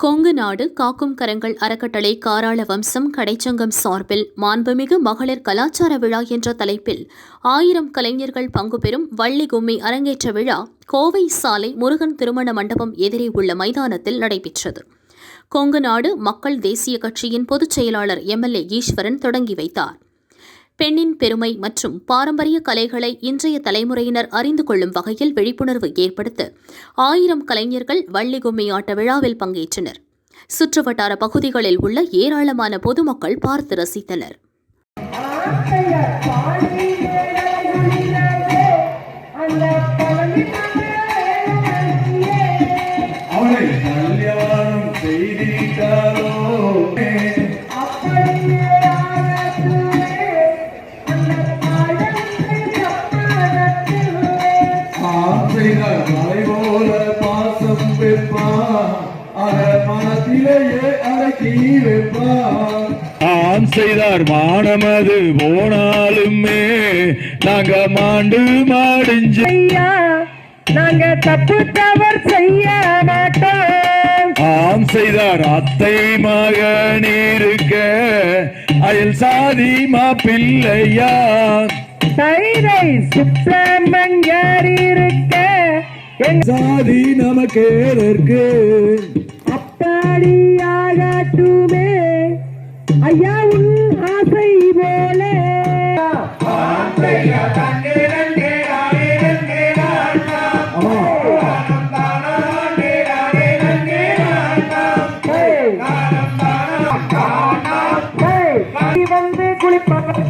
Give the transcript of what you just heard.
கொங்கு நாடு காக்கும் கரங்கள் அறக்கட்டளை காராள வம்சம் கடைச்சங்கம் சார்பில் மாண்புமிகு மகளிர் கலாச்சார விழா என்ற தலைப்பில் ஆயிரம் கலைஞர்கள் பங்கு பெறும் வள்ளி கும்மி அரங்கேற்ற விழா கோவை சாலை முருகன் திருமண மண்டபம் எதிரே உள்ள மைதானத்தில் நடைபெற்றது. கொங்கு நாடு மக்கள் தேசிய கட்சியின் பொதுச் செயலாளர் எம்எல்ஏ ஈஸ்வரன் தொடங்கி வைத்தார். பெண்ணின் பெருமை மற்றும் பாரம்பரிய கலைகளை இன்றைய தலைமுறையினர் அறிந்து கொள்ளும் வகையில் விழிப்புணர்வு ஏற்படுத்த ஆயிரம் கலைஞர்கள் வள்ளி கும்மி ஆட்ட விழாவில் பங்கேற்றனர். சுற்றுவட்டார பகுதிகளில் உள்ள ஏராளமான பொதுமக்கள் பார்த்து ரசித்தனர். அவளை கல்யாணம் செய்தி ஆசைகள் மலை போல பாசம் வைப்பான் அத மனத்திலேயே அடக்கி வைப்பான் ஆம் செய்தார் மானமது போனாலுமே நாங்க மாண்டு மாடிஞ்சு. நாங்க தப்பு தவறு செய்ய மாட்டோம். ஆம் செய்தார் அத்தை மகன் இருக்க அயல் சாதி மாப்பிள்ளையா. தயிரை சிப்ளமன் யார் இருக்க? சாதி நமக்கு இருக்கு. அப்பாடியாகட்டுமே ஐயா உன் ஆசை போல. வந்து குளிப்பாங்க